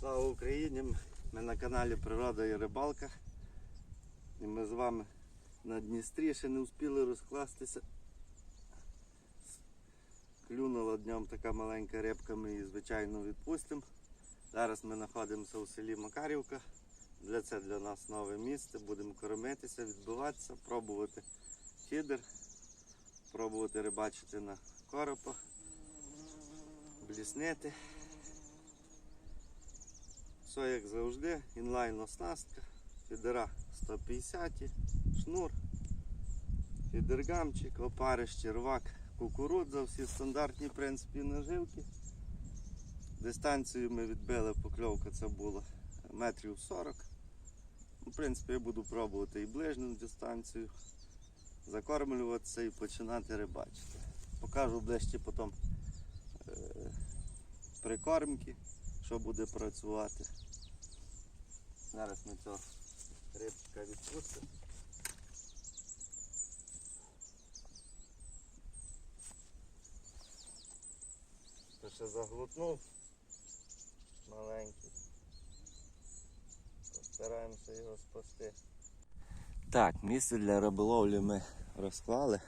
Слава Україні! Ми на каналі Природа і Рибалка. І ми з вами на Дністрі ще не успіли розкластися. Клюнула днем така маленька рибка, ми її звичайно відпустимо. Зараз ми знаходимося у селі Макарівка. Для це для нас нове місце. Будемо кормитися, відбиватися, пробувати фідер, пробувати рибачити на коропа, бліснити. Все як завжди, інлайн оснастка, фідера 150, шнур, фідергамчик, опариш, червак, кукурудза, всі стандартні в принципі наживки. Дистанцію ми відбили, покльовка це було метрів 40. Ну, В принципі, я буду пробувати і ближню дистанцію, закормлюватися і починати рибачити. Покажу ближче потім е, прикормки, що буде працювати. Зараз ми цього рибчика відпустимо. То ще заглотнув маленький. Постараємося його спасти. Так, місце для риболовлі ми розклали.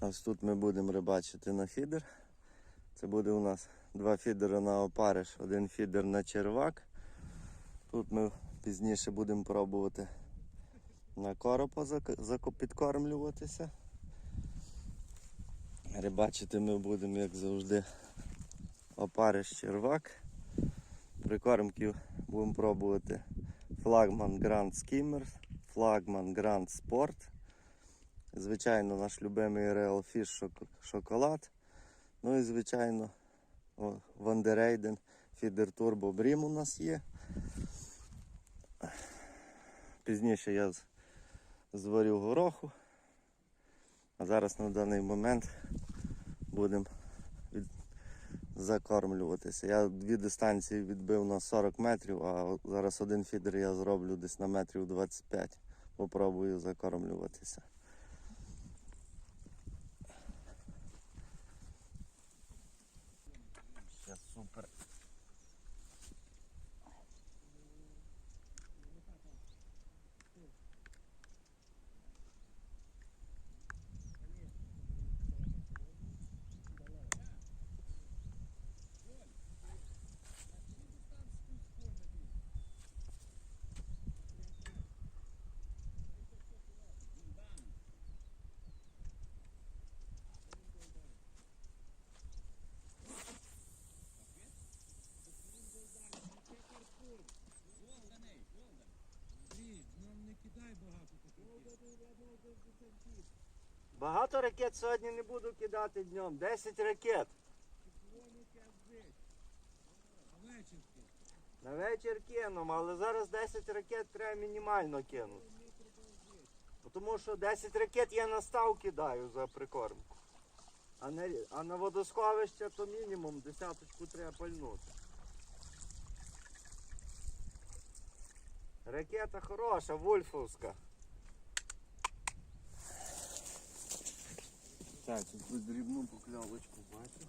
Ось тут ми будемо рибачити на фідер. Це буде у нас два фідери на опариш, один фідер на червак. Тут ми пізніше будемо пробувати на коропа підкормлюватися. Рибачити ми будемо, як завжди, опариш червак. Прикормки будемо пробувати флагман Grand Skimmer, флагман Grand Sport. Звичайно, наш любимий Real Fish шок- шоколад. Ну і звичайно Вандерейден Фідер Turbo Brim у нас є. Пізніше я зварю гороху. А зараз на даний момент будемо від... закормлюватися. Я дві дистанції відбив на 40 метрів, а зараз один фідер я зроблю десь на метрів 25. Попробую закормлюватися. Все супер. Багато ракет сьогодні не буду кидати днем. 10 ракет. На вечір кинемо, але зараз 10 ракет треба мінімально кинути. Тому що 10 ракет я на став кидаю за прикормку. А на, а на водосховище то мінімум десяточку треба пальнути. Ракета хороша, вольфовська. Так, тут дрібну покльовочку бачу.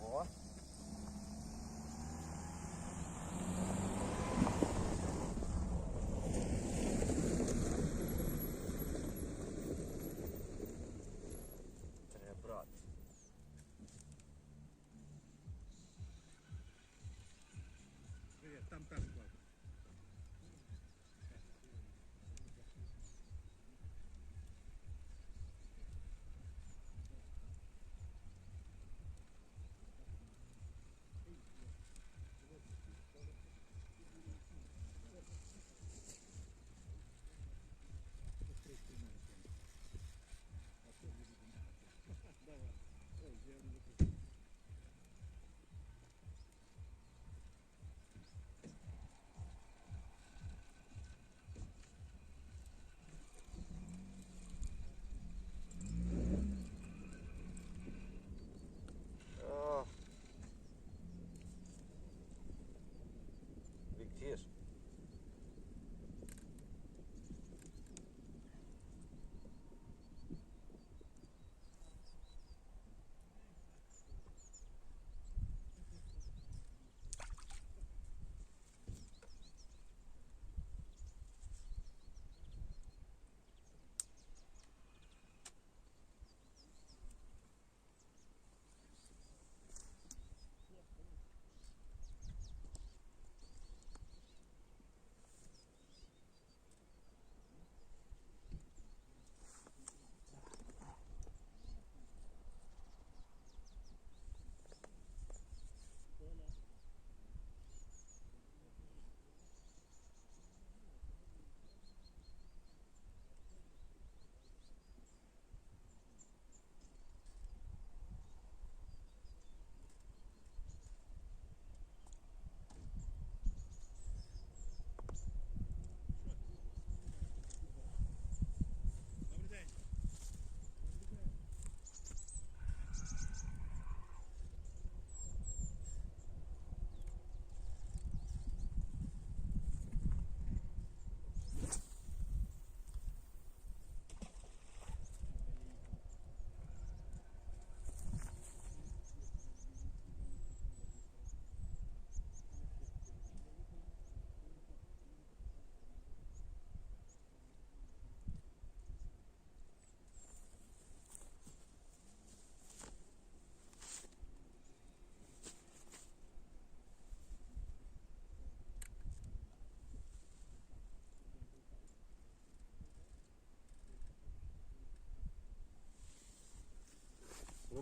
О! Треба брати. Привет, там так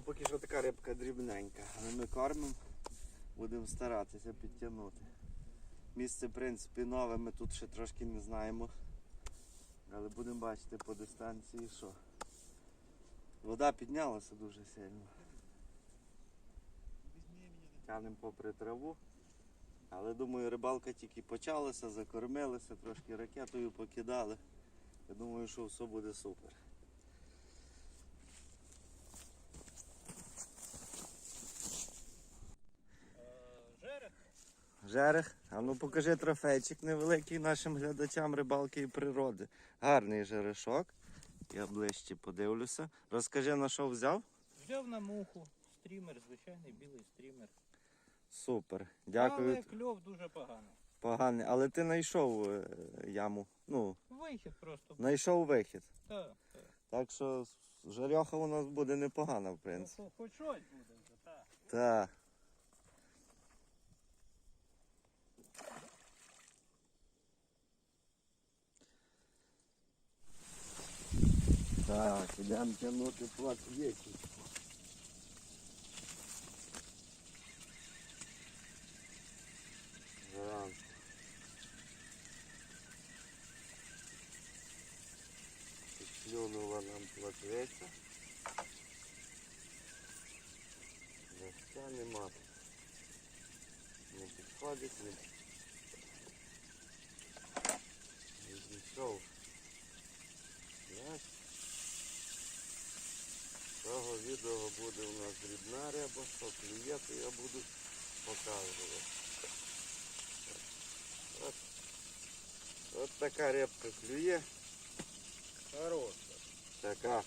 складно. поки що така рибка дрібненька, але ми кормимо, будемо старатися підтягнути. Місце, в принципі, нове, ми тут ще трошки не знаємо. Але будемо бачити по дистанції, що вода піднялася дуже сильно. Тянемо попри траву. Але думаю, рибалка тільки почалася, закормилися, трошки ракетою покидали. Я думаю, що все буде супер. Жерех. Жерех, а ну покажи трофейчик невеликий нашим глядачам рибалки і природи. Гарний жерешок. Я ближче подивлюся. Розкажи на що взяв? Взяв на муху. Стрімер, звичайний білий стрімер. Супер. Дякую. Але кльов дуже поганий. Поганий. Але ти знайшов е, яму. Ну, Вихід просто. знайшов вихід. Так, так. Так що жарьоха у нас буде непогана, в принципі. Ну, хоч щось буде вже, так. Так. Так, ідемо тягнути плат віки. Зранку. Підклюнула нам платвеця. Легка нема. Не підходить, не не зійшов. Знаєш, з Цього відео буде у нас дрібна риба, що клює, то я буду показувати. От, от така рибка клює, Хороша. така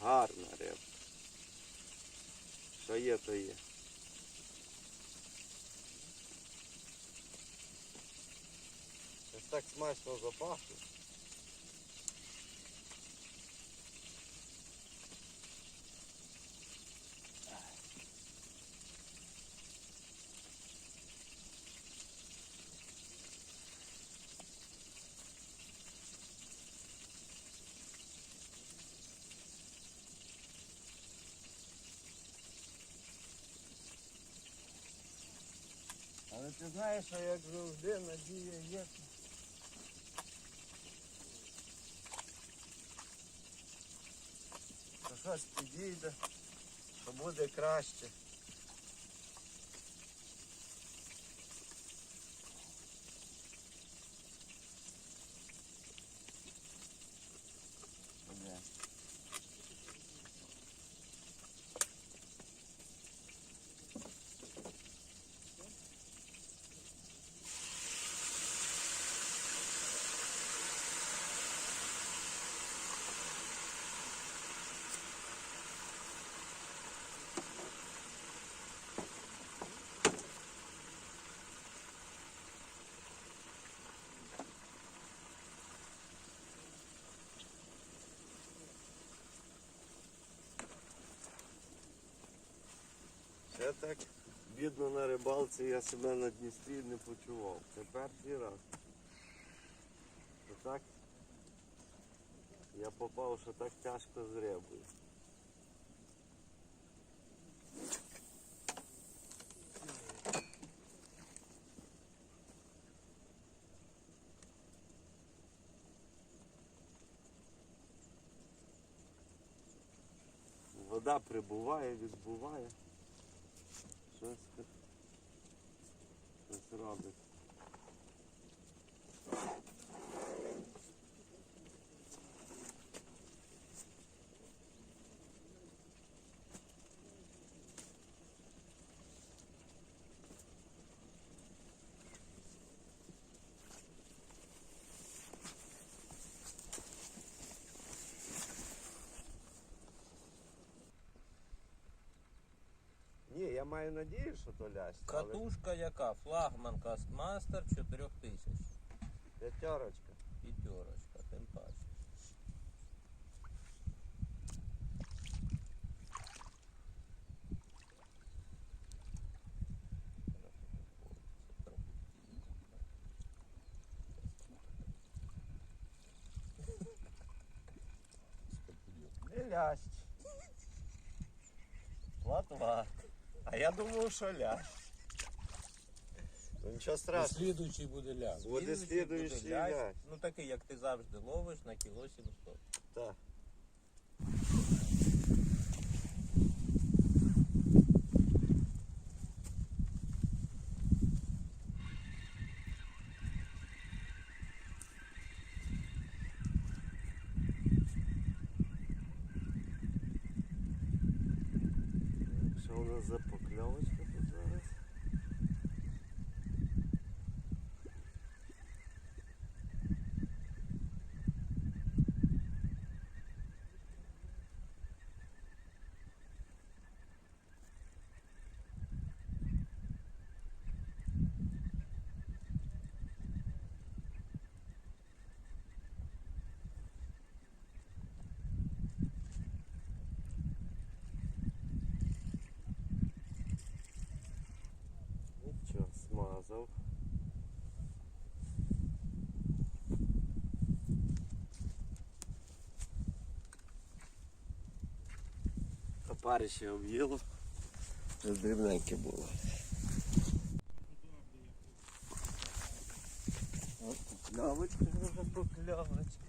гарна рибка. Що є, то є. Ось так смачно запахло. Ти знаєш, що як завжди надія є. Що щось підійде, що буде краще. Так бідно на рибалці я себе на Дністрі не почував. Це перший раз. Що так я попав, що так тяжко з рибою. Вода прибуває, відбуває. Щось, щось робить. Я маю надію, що то лясть. Катушка яка? Флагман Кастмастер 4000. П'ятерочка. П'ятерочка, тим паче. Не лясть. Карпат. А я думав, що ля. Ну нічого страшного. Слідуючий буде ляг. Буде Слідуючий буде слідуючий лящ. лящ. Ну такий, як ти завжди ловиш на кіло 700. Так. Що у нас за покльовочка тут зараз? Нічого, смазав. Опарище об'їло. Це дрібненьке було. От покльовочка вже покльовочка.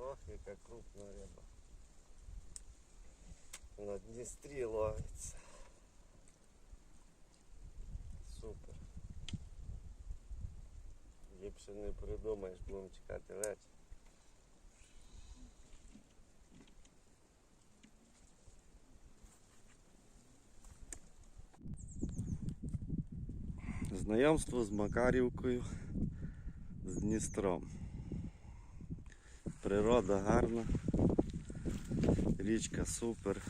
Ох, яка крупна риба. На Дністрі ловиться. Супер. Ліпше не придумаєш, будемо чекати вечір. Знайомство з Макарівкою, з Дністром. Природа гарна, річка супер,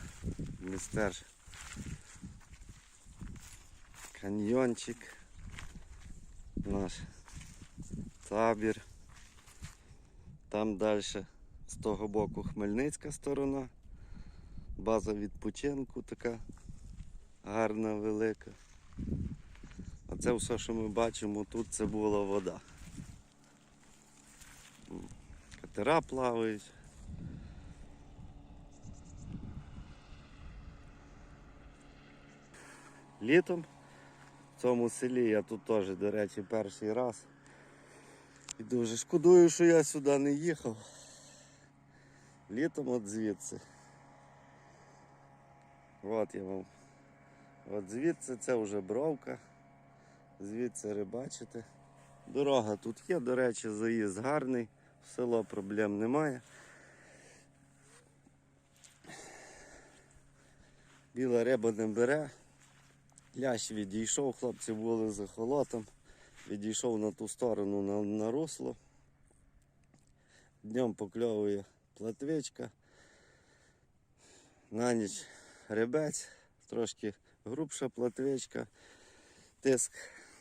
містер каньйончик, наш табір. Там далі з того боку Хмельницька сторона, база відпочинку така гарна, велика. А це все, що ми бачимо, тут це була вода. Катера плавають. Літом в цьому селі я тут теж, до речі, перший раз. І дуже шкодую, що я сюди не їхав. Літом от звідси. От я вам. От звідси це вже бровка. Звідси рибачите. Дорога тут є, до речі, заїзд гарний, в село проблем немає. Біла риба не бере. Лящ відійшов, хлопці були за холотом, відійшов на ту сторону на, на русло. Днем покльовує платвичка. На ніч рибець, трошки грубша платвичка, тиск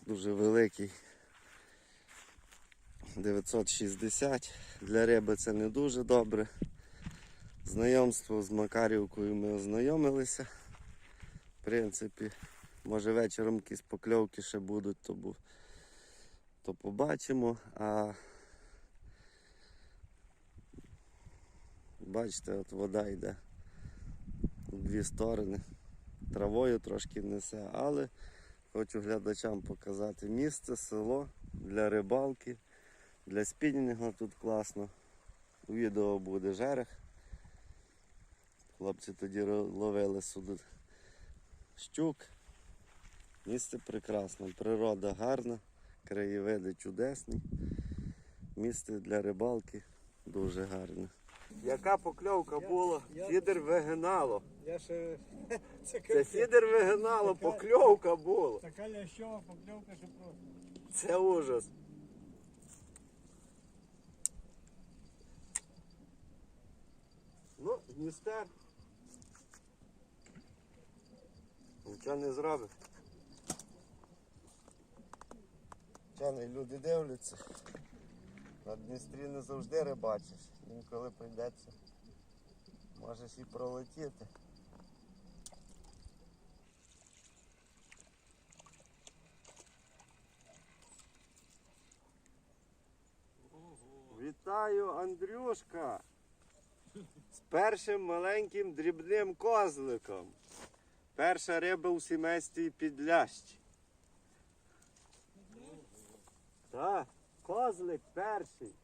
дуже великий. 960. Для риби це не дуже добре. Знайомство з Макарівкою ми ознайомилися. В принципі, може вечором якісь покльовки ще будуть, то, то побачимо. А бачите, от вода йде у дві сторони. Травою трошки несе, але хочу глядачам показати місце, село для рибалки. Для спінінга тут класно. У відео буде жерех. Хлопці тоді ловили сюди щук. Місце прекрасне, природа гарна, краєвиди чудесні. Місце для рибалки дуже гарне. Яка покльовка була? Фідер вегенало. Я ще це, Це фідер вигинало, покльовка була. така лящова покльовка, що просто. Це ужас. Ну, Дністер. Нічого не зробиш. Вчений люди дивляться. На Дністрі не завжди рибачиш. Інколи прийдеться. Можеш і пролетіти. Вітаю, Андрюшка! З першим маленьким дрібним козликом. Перша риба у сімействі підлящ. Так, козлик перший.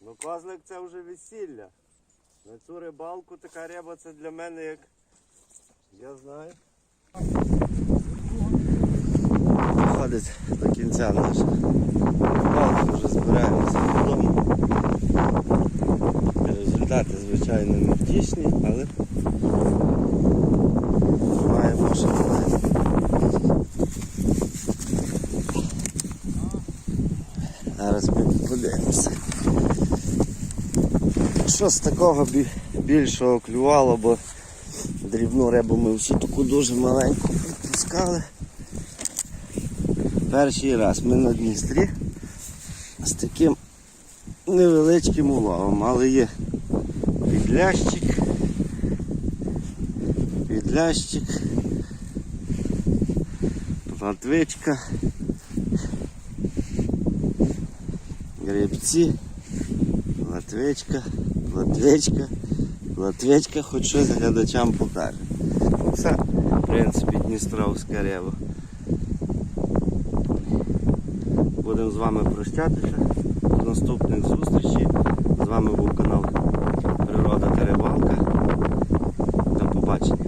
Ну, козлик це вже весілля. На цю рибалку така риба це для мене як. Я знаю. Доходить до кінця наша. Рибалка вже збираємося додому. Результати, звичайно, не втішні, але маємо, що маємо. Зараз подивимося. Що з такого більшого клювало, бо дрібну рибу ми всі таку дуже маленьку відпускали. Перший раз ми на Дністрі з таким невеличким уловом, але є підлящик, підлящик, платвичка, гребці, платвичка, платвичка, платвичка, хоч щось глядачам покаже. Це, в принципі, Дністровська риба. Будемо з вами прощатися. До наступних зустрічей. З вами був канал Природа та Рибалка. До побачення.